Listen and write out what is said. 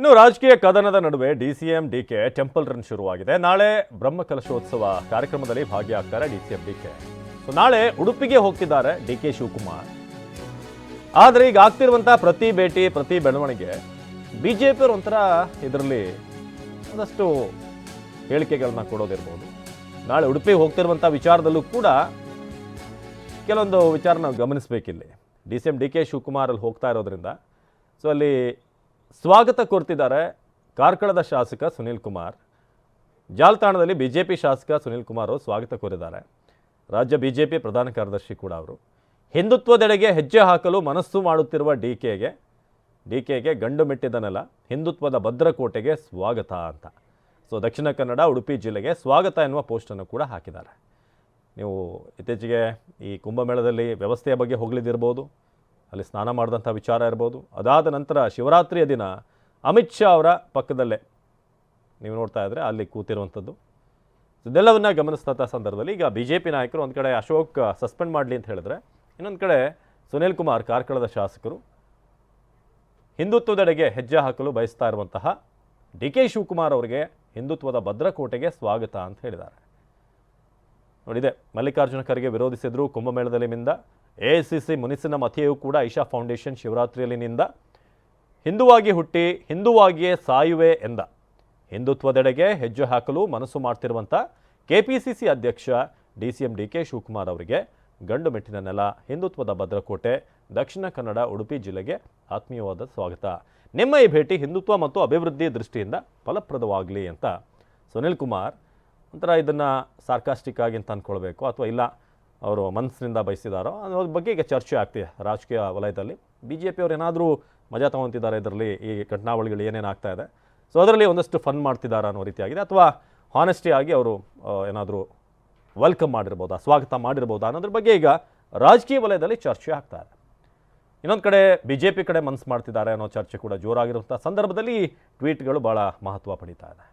ಇನ್ನು ರಾಜಕೀಯ ಕದನದ ನಡುವೆ ಡಿ ಸಿ ಟೆಂಪಲ್ ರನ್ ಶುರುವಾಗಿದೆ. ನಾಳೆ ಬ್ರಹ್ಮ ಕಲಶೋತ್ಸವ ಕಾರ್ಯಕ್ರಮದಲ್ಲಿ ಭಾಗಿಯಾಗ್ತಾರೆ D C D K. So ನಾಳೆ ಉಡುಪಿಗೆ ಹೋಗ್ತಿದ್ದಾರೆ ಡಿ ಕೆ ಶಿವಕುಮಾರ್. ಆದರೆ ಈಗ ಆಗ್ತಿರುವಂತಹ ಪ್ರತಿ ಭೇಟಿ, ಪ್ರತಿ ಬೆಳವಣಿಗೆ ಬಿ ಒಂಥರ ಇದರಲ್ಲಿ ಒಂದಷ್ಟು ಹೇಳಿಕೆಗಳನ್ನ ಕೊಡೋದಿರ್ಬೋದು. ನಾಳೆ ಉಡುಪಿಗೆ ಹೋಗ್ತಿರುವಂಥ ವಿಚಾರದಲ್ಲೂ ಕೂಡ ಕೆಲವೊಂದು ವಿಚಾರ ನಾವು ಗಮನಿಸಬೇಕಿಲ್ಲಿ. D C M, D K Shivakumar ಅಲ್ಲಿ ಹೋಗ್ತಾ ಇರೋದ್ರಿಂದ. ಸೊ ಅಲ್ಲಿ ಸ್ವಾಗತ ಕೋರ್ತಿದ್ದಾರೆ ಕಾರ್ಕಳದ ಶಾಸಕ ಸುನೀಲ್ ಕುಮಾರ್. ಜಾಲತಾಣದಲ್ಲಿ ಬಿ ಜೆ ಪಿ ಶಾಸಕ ಸುನೀಲ್ ಕುಮಾರ್ ಅವರು ಸ್ವಾಗತ ಕೋರಿದ್ದಾರೆ. ರಾಜ್ಯ ಬಿ ಜೆ ಪಿ ಪ್ರಧಾನ ಕಾರ್ಯದರ್ಶಿ ಕೂಡ ಅವರು. ಹಿಂದುತ್ವದೆಡೆಗೆ ಹೆಜ್ಜೆ ಹಾಕಲು ಮನಸ್ಸು ಮಾಡುತ್ತಿರುವ ಡಿ ಕೆಗೆ ಡಿ ಕೆಗೆ ಗಂಡು ಮೆಟ್ಟಿದನಲ್ಲ ಹಿಂದುತ್ವದ ಭದ್ರಕೋಟೆಗೆ ಸ್ವಾಗತ ಅಂತ. ಸೊ, ದಕ್ಷಿಣ ಕನ್ನಡ, ಉಡುಪಿ ಜಿಲ್ಲೆಗೆ ಸ್ವಾಗತ ಎನ್ನುವ ಪೋಸ್ಟನ್ನು ಕೂಡ ಹಾಕಿದ್ದಾರೆ. ನೀವು ಇತ್ತೀಚೆಗೆ ಈ ಕುಂಭಮೇಳದಲ್ಲಿ ವ್ಯವಸ್ಥೆಯ ಬಗ್ಗೆ ಹೋಗಲಿದ್ದಿರ್ಬೋದು ಅಲ್ಲಿ ಸ್ನಾನ ಮಾಡಿದಂಥ ವಿಚಾರ ಇರ್ಬೋದು. ಅದಾದ ನಂತರ ಶಿವರಾತ್ರಿಯ ದಿನ ಅಮಿತ್ ಶಾ ಅವರ ಪಕ್ಕದಲ್ಲೇ, ನೀವು ನೋಡ್ತಾ ಇದ್ದರೆ ಅಲ್ಲಿ ಕೂತಿರುವಂಥದ್ದು. ಇದೆಲ್ಲವನ್ನ ಗಮನಿಸಿದಂಥ ಸಂದರ್ಭದಲ್ಲಿ ಈಗ ಬಿ ಜೆ ಪಿ ನಾಯಕರು ಒಂದು ಕಡೆ ಅಶೋಕ್ ಸಸ್ಪೆಂಡ್ ಮಾಡಲಿ ಅಂತ ಹೇಳಿದ್ರೆ, ಇನ್ನೊಂದು ಕಡೆ ಸುನೀಲ್ ಕುಮಾರ್ ಕಾರ್ಕಳದ ಶಾಸಕರು ಹಿಂದುತ್ವದೆಡೆಗೆ ಹೆಜ್ಜೆ ಹಾಕಲು ಬಯಸ್ತಾ ಇರುವಂತಹ ಡಿ ಕೆ ಶಿವಕುಮಾರ್ ಅವರಿಗೆ ಹಿಂದುತ್ವದ ಭದ್ರಕೋಟೆಗೆ ಸ್ವಾಗತ ಅಂತ ಹೇಳಿದ್ದಾರೆ. ನೋಡಿದೆ, ಮಲ್ಲಿಕಾರ್ಜುನ ಖರ್ಗೆ ವಿರೋಧಿಸಿದ್ರು ಕುಂಭಮೇಳದಲ್ಲಿ ಮಿಂದ. ಎ ಸಿ ಸಿ ಮುನಿಸಿನ ಮತಿಯೂ ಕೂಡ ಐಶಾ ಫೌಂಡೇಶನ್ ಶಿವರಾತ್ರಿಯಲ್ಲಿ ನಿಂದ ಹಿಂದುವಾಗಿ ಹುಟ್ಟಿ ಹಿಂದುವಾಗಿಯೇ ಸಾಯುವೆ ಎಂದ. ಹಿಂದುತ್ವದೆಡೆಗೆ ಹೆಜ್ಜೆ ಹಾಕಲು ಮನಸ್ಸು ಮಾಡ್ತಿರುವಂಥ ಕೆಪಿಸಿಸಿ ಅಧ್ಯಕ್ಷ D C M D K Shivakumar ಅವರಿಗೆ ಗಂಡು ಮೆಟ್ಟಿನ ನೆಲ, ಹಿಂದುತ್ವದ ಭದ್ರಕೋಟೆ, ದಕ್ಷಿಣ ಕನ್ನಡ, ಉಡುಪಿ ಜಿಲ್ಲೆಗೆ ಆತ್ಮೀಯವಾದ ಸ್ವಾಗತ. ನಿಮ್ಮ ಈ ಭೇಟಿ ಹಿಂದುತ್ವ ಮತ್ತು ಅಭಿವೃದ್ಧಿ ದೃಷ್ಟಿಯಿಂದ ಫಲಪ್ರದವಾಗಲಿ ಅಂತ. ಸುನಿಲ್ ಕುಮಾರ್, ಒಂಥರ ಇದನ್ನು ಸಾರ್ಕಾಸ್ಟಿಕ್ ಆಗಿ ಅಂತ ಅಂದ್ಕೊಳ್ಬೇಕು ಅಥವಾ ಇಲ್ಲ ಅವರು ಮನಸ್ಸಿನಿಂದ ಬಯಸಿದಾರೋ ಅನ್ನೋದ್ರ ಬಗ್ಗೆ ಈಗ ಚರ್ಚೆ ಆಗ್ತಿದೆ ರಾಜಕೀಯ ವಲಯದಲ್ಲಿ. ಬಿ ಜೆ ಪಿಯವ್ರು ಏನಾದರೂ ಮಜಾ ತಗೊತಿದ್ದಾರೆ ಇದರಲ್ಲಿ, ಈ ಘಟನಾವಳಿಗಳು ಏನೇನು ಆಗ್ತಾ ಇದೆ. ಸೊ ಅದರಲ್ಲಿ ಒಂದಷ್ಟು ಫನ್ ಮಾಡ್ತಿದ್ದಾರೆ ಅನ್ನೋ ರೀತಿಯಾಗಿದೆ. ಅಥವಾ ಆಗಿ ಅವರು ಏನಾದರೂ ವೆಲ್ಕಮ್ ಮಾಡಿರ್ಬೋದಾ, ಸ್ವಾಗತ ಮಾಡಿರ್ಬೋದಾ ಅನ್ನೋದ್ರ ಬಗ್ಗೆ ಈಗ ರಾಜಕೀಯ ವಲಯದಲ್ಲಿ ಚರ್ಚೆ ಆಗ್ತಾ ಇದೆ. ಇನ್ನೊಂದು ಕಡೆ ಬಿ ಜೆ ಪಿ ಕಡೆ ಮನಸ್ಸು ಮಾಡ್ತಿದ್ದಾರೆ ಅನ್ನೋ ಚರ್ಚೆ ಕೂಡ ಜೋರಾಗಿರುವಂಥ ಸಂದರ್ಭದಲ್ಲಿ ಟ್ವೀಟ್ಗಳು ಭಾಳ ಮಹತ್ವ ಪಡೀತಾ ಇದೆ.